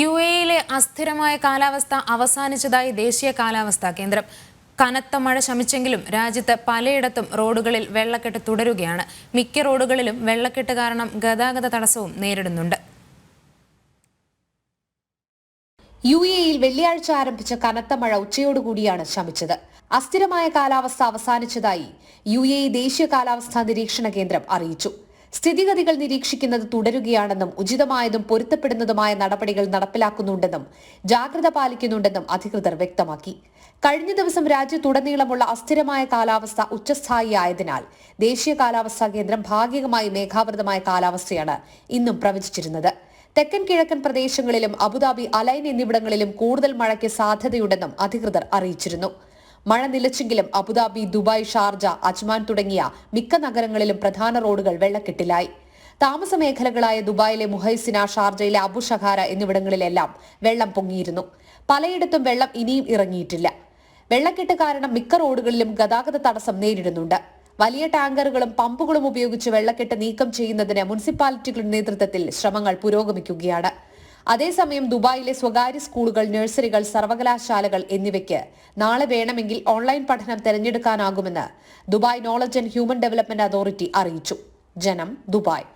U എയിലെ അസ്ഥിരമായ കാലാവസ്ഥ അവസാനിച്ചതായി ദേശീയ കാലാവസ്ഥാ കേന്ദ്രം. കനത്ത മഴ ശമിച്ചെങ്കിലും രാജ്യത്ത് പലയിടത്തും റോഡുകളിൽ വെള്ളക്കെട്ട് തുടരുകയാണ്. മിക്ക റോഡുകളിലും വെള്ളക്കെട്ട് കാരണം ഗതാഗത തടസ്സവും നേരിടുന്നുണ്ട്. യു എയിൽ വെള്ളിയാഴ്ച ആരംഭിച്ച കനത്ത മഴ ഉച്ചയോടുകൂടിയാണ് ശമിച്ചത്. അസ്ഥിരമായ കാലാവസ്ഥ അവസാനിച്ചതായി യു എ ദേശീയ കാലാവസ്ഥാ നിരീക്ഷണ കേന്ദ്രം അറിയിച്ചു. സ്ഥിതിഗതികൾ നിരീക്ഷിക്കുന്നത് തുടരുകയാണെന്നും ഉചിതമായതും പൊരുത്തപ്പെടുന്നതുമായ നടപടികൾ നടപ്പിലാക്കുന്നുണ്ടെന്നും ജാഗ്രത പാലിക്കുന്നുണ്ടെന്നും അധികൃതർ വ്യക്തമാക്കി. കഴിഞ്ഞ ദിവസം രാജ്യത്തുടനീളമുള്ള അസ്ഥിരമായ കാലാവസ്ഥ ഉച്ചസ്ഥായിയായതിനാൽ ദേശീയ കാലാവസ്ഥാ കേന്ദ്രം ഭാഗികമായി മേഘാവൃതമായ കാലാവസ്ഥയാണ് ഇന്നും പ്രവചിച്ചിരുന്നത്. തെക്കൻ കിഴക്കൻ പ്രദേശങ്ങളിലും അബുദാബി അലൈൻ എന്നിവിടങ്ങളിലും കൂടുതൽ മഴയ്ക്ക് സാധ്യതയുണ്ടെന്നും അധികൃതർ അറിയിച്ചിരുന്നു. മഴ നിലച്ചെങ്കിലും Abu Dhabi Dubai Sharjah Ajman തുടങ്ങിയ മിക്ക നഗരങ്ങളിലും പ്രധാന റോഡുകൾ വെള്ളക്കെട്ടിലായി. താമസ മേഖലകളായ ദുബായിലെ മുഹൈസിന ഷാർജയിലെ അബു ഷഹാര എന്നിവിടങ്ങളിലെല്ലാം വെള്ളം പൊങ്ങിയിരുന്നു. പലയിടത്തും വെള്ളം ഇനിയും ഇറങ്ങിയിട്ടില്ല. വെള്ളക്കെട്ട് കാരണം മിക്ക റോഡുകളിലും ഗതാഗത തടസ്സം നേരിടുന്നുണ്ട്. വലിയ ടാങ്കറുകളും പമ്പുകളും ഉപയോഗിച്ച് വെള്ളക്കെട്ട് നീക്കം ചെയ്യുന്നതിന് മുനിസിപ്പാലിറ്റികളുടെ നേതൃത്വത്തിൽ ശ്രമങ്ങൾ പുരോഗമിക്കുകയാണ്. അതേസമയം ദുബായിലെ സ്വകാര്യ സ്കൂളുകൾ നഴ്സറികൾ സർവകലാശാലകൾ എന്നിവയ്ക്ക് നാളെ വേണമെങ്കിൽ ഓൺലൈൻ പഠനം തെരഞ്ഞെടുക്കാനാകുമെന്ന് Dubai knowledge and human development authority അറിയിച്ചു. ജനം ദുബായ്.